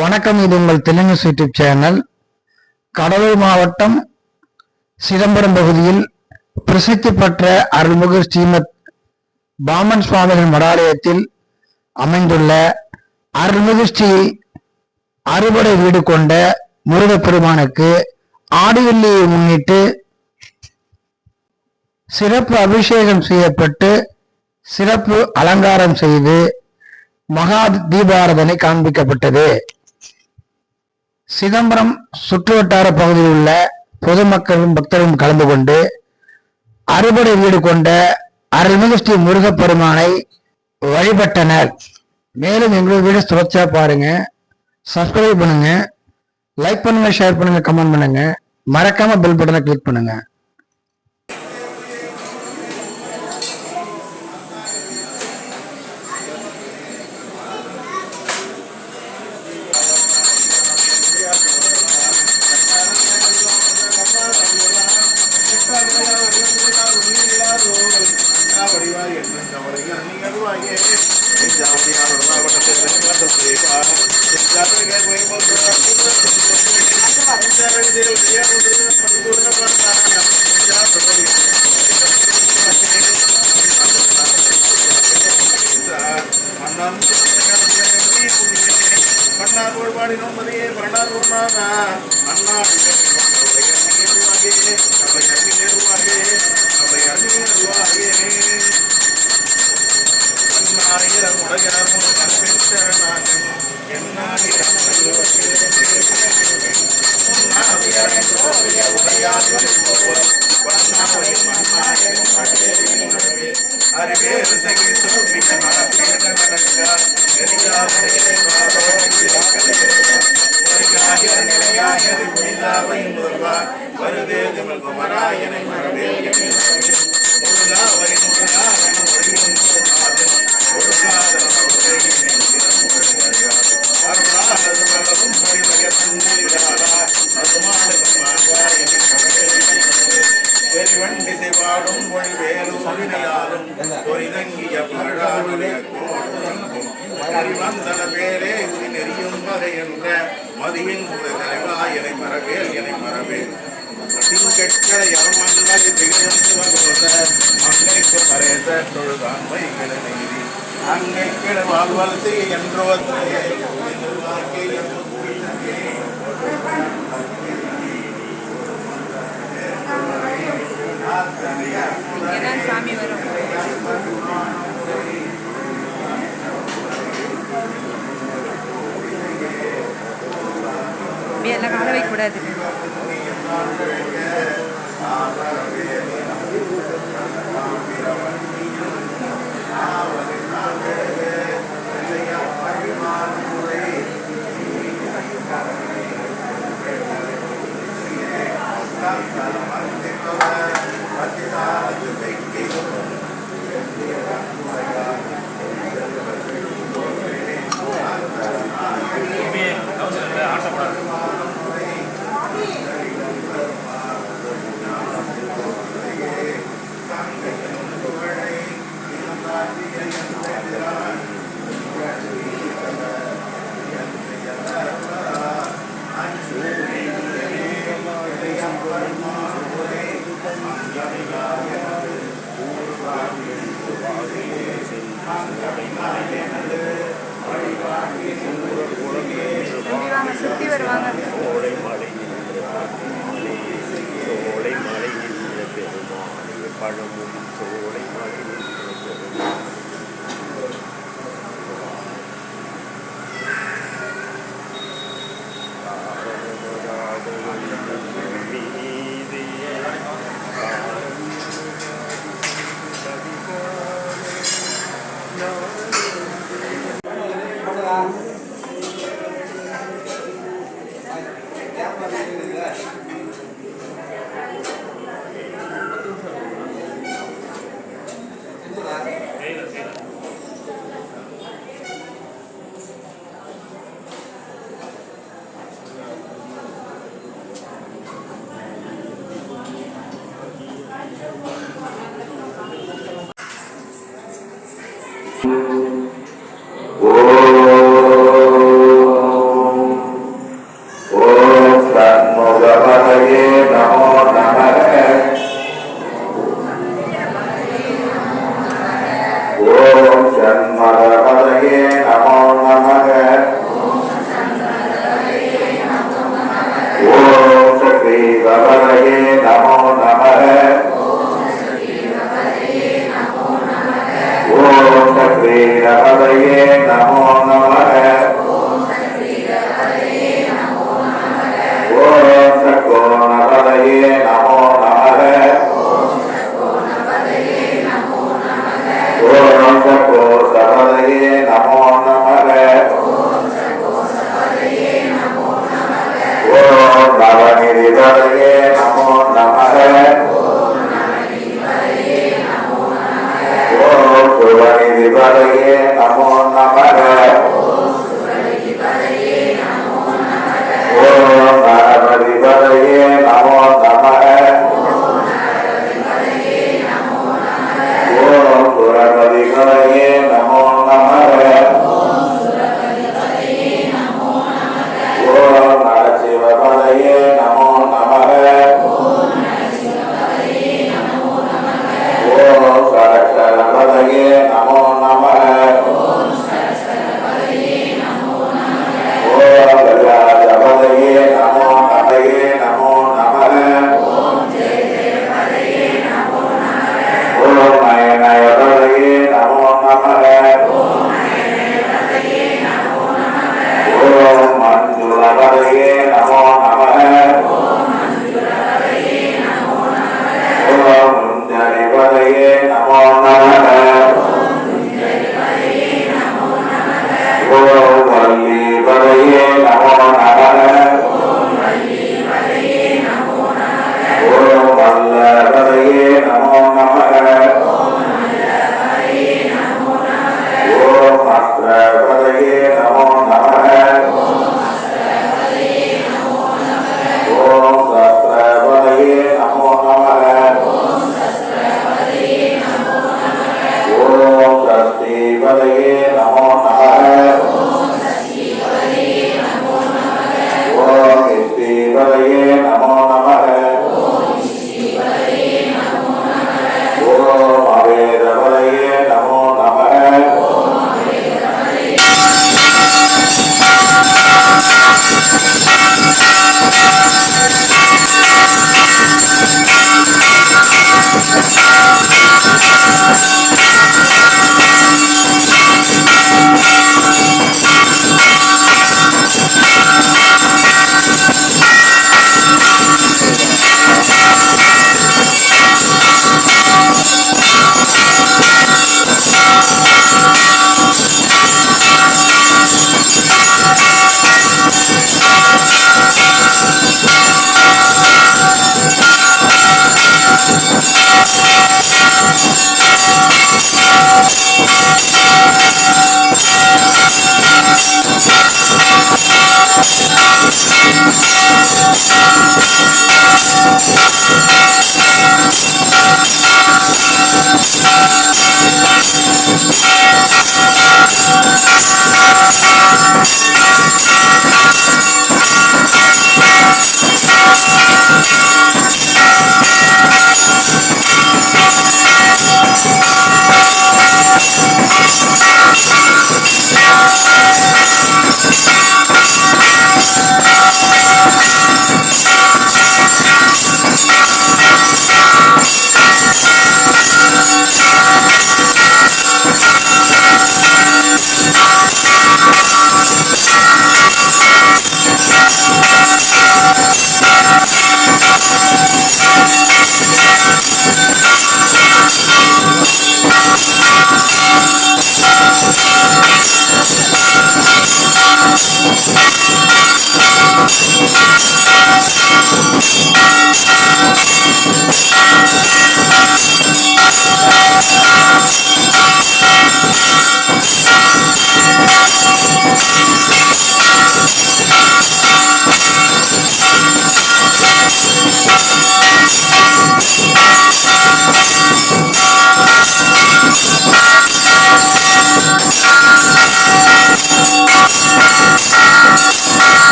வணக்கம் இது உங்கள் தெலுங்கு யூடியூப் சேனல். கடலூர் மாவட்டம் சிதம்பரம் பகுதியில் பிரசித்தி பெற்ற அருள்மிகு ஸ்ரீமத் பாமன் சுவாமிகள் மடாலயத்தில் அமைந்துள்ள அருள்மிகு ஸ்ரீ அறுபடை வீடு கொண்ட முருகப்பெருமானுக்கு ஆடிவெள்ளியை முன்னிட்டு சிறப்பு அபிஷேகம் செய்யப்பட்டு சிறப்பு அலங்காரம் செய்து மகா தீபாரதனை காண்பிக்கப்பட்டது. சிதம்பரம் சுற்றுவட்டார பகுதியில் உள்ள பொதுமக்களும் பக்தர்களும் கலந்து கொண்டு அறுபடை வீடு கொண்ட அருள்மிகு ஸ்ரீ முருகப்பெருமானை வழிபட்டனர். மேலும் எங்களுடைய வீடு தொடர்ச்சியா பாருங்க. சப்ஸ்கிரைப் பண்ணுங்க. லைக் பண்ணுங்க ஷேர் பண்ணுங்க கமெண்ட் பண்ணுங்க. மறக்காம பெல் பட்டனை கிளிக் பண்ணுங்க. அண்ணா அவை அருகே நிர்வாகே அவை அருகே மரபியன நடக்க வருதே திமிழ் குமராயனை மரபே மதியின் உரை தலைவாயனை மரவேல் எனை மரவேல் திங்கட்களை அருமங்கை திகழும் சிவகோச மங்கைக்கு பரேச தொழுதான் வைகிற நீதி என்றோ இங்கதான் obra de Gracias.